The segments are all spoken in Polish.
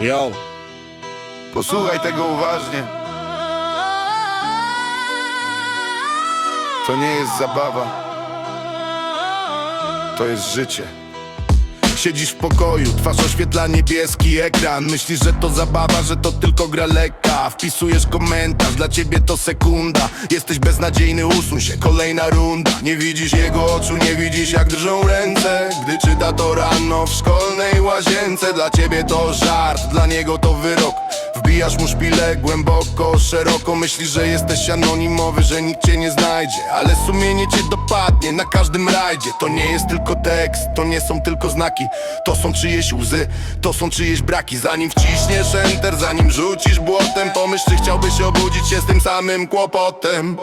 Yo, Posłuchaj tego uważnie. To nie jest zabawa. To jest życie. Siedzisz w pokoju, twarz oświetla niebieski ekran. Myślisz, że to zabawa, że to tylko gra lekka. Wpisujesz komentarz, dla ciebie to sekunda. Jesteś beznadziejny, usuń się, kolejna runda. Nie widzisz jego oczu, nie widzisz jak drżą ręce. Gdy czyta to rano w szkolnej łazience. Dla ciebie to żart, dla niego to wyrok Wbijasz mu szpilę głęboko, szeroko. Myślisz, że jesteś anonimowy, że nikt cię nie znajdzie. Ale sumienie cię dopadnie na każdym rajdzie. To nie jest tylko tekst, to nie są tylko znaki. To są czyjeś łzy, to są czyjeś braki. Zanim wciśniesz enter, zanim rzucisz błotem Pomyśl, czy chciałbyś obudzić się z tym samym kłopotem.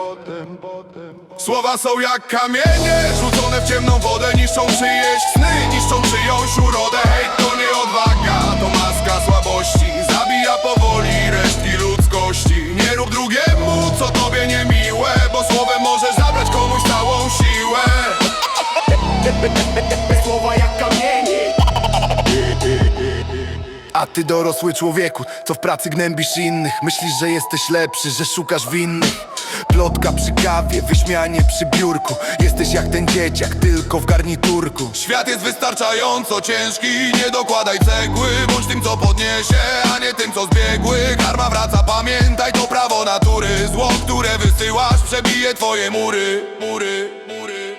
Słowa są jak kamienie Rzucone w ciemną wodę. Niszczą czyjeś sny Niszczą czyjąś urodę. Hej, to nie odwaga Słowa jak kamienie. A ty dorosły człowieku, co w pracy gnębisz innych? Myślisz, że jesteś lepszy, że szukasz winnych? Plotka przy kawie, wyśmianie przy biurku. Jesteś jak ten dzieciak, tylko w garniturku. Świat jest wystarczająco ciężki Nie dokładaj cegły, bądź tym co podniesie A nie tym co zbiegły. Karma wraca, pamiętaj, to prawo natury. Zło, które wysyłasz, przebije twoje mury. Mury, mury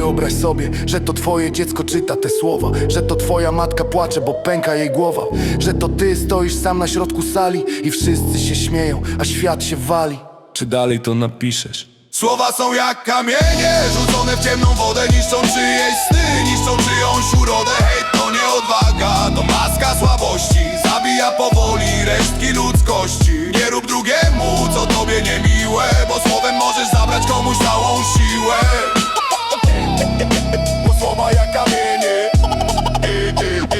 Wyobraź sobie, że to twoje dziecko czyta te słowa Że to twoja matka płacze, bo pęka jej głowa Że to ty stoisz sam na środku sali I wszyscy się śmieją, a świat się wali. Czy dalej to napiszesz? Słowa są jak kamienie Rzucone w ciemną wodę Niszczą czyjeś sny Niszczą czyjąś urodę. Hej, to nie odwaga To maska słabości Zabija powoli resztki ludzkości. Nie rób drugiemu Co tobie niemiłe Bo słowem możesz zabrać komuś całą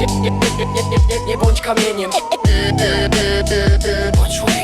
Zapamiętam Słowa mają wagę Nie bądź kamieniem. Bądź